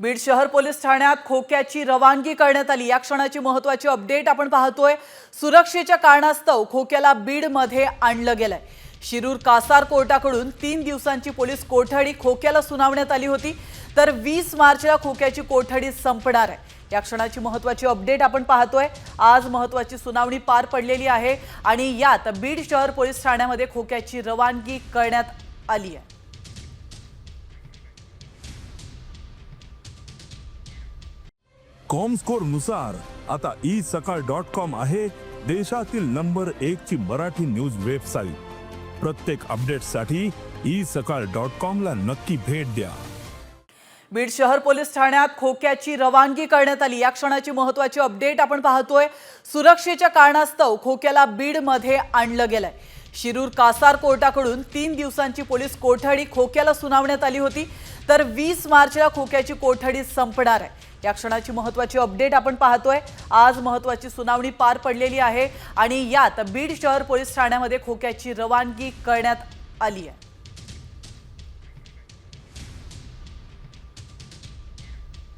बीड शहर पोलीस ठाण्यात खोक्याची रवानगी करण्यात आली. या क्षणाची महत्वाची अपडेट आपण पाहतोय. सुरक्षेच्या कारणास्तव खोक्याला बीडमध्ये आणलं गेलंय. शिरूर कासार कोर्टाकडून तीन दिवसांची पोलीस कोठडी खोक्याला सुनावण्यात आली होती. तर वीस मार्चला खोक्याची कोठडी संपणार आहे. या क्षणाची महत्वाची अपडेट आपण पाहतोय. आज महत्वाची सुनावणी पार पडलेली आहे आणि यात बीड शहर पोलीस ठाण्यामध्ये खोक्याची रवानगी करण्यात आली आहे. कॉमस्कोरनुसार आता ई सकाळ डॉट कॉम आहे देशातील नंबर एक ची मराठी न्यूज वेबसाईट प्रत्येक अपडेटसाठी ई सकाळ डॉट कॉम ला नक्की भेट द्या. बीड शहर पोलीस ठाण्यात खोक्याची रवानगी करण्यात आली. या क्षणाची महत्वाची अपडेट आपण पाहतोय. सुरक्षेच्या कारणास्तव खोक्याला बीडमध्ये आणलं गेलंय. शिरूर कासार कोर्टाकडून तीन दिवसांची पोलीस कोठडी खोक्याला सुनावण्यात आली होती. तर वीस मार्चला खोक्याची कोठडी संपणार आहे. या क्षणाची महत्वाची अपडेट आपण पाहतोय. आज महत्वाची सुनावणी पार पडलेली आहे आणि यात बीड शहर पोलीस ठाण्यामध्ये खोक्याची रवानगी करण्यात आली आहे.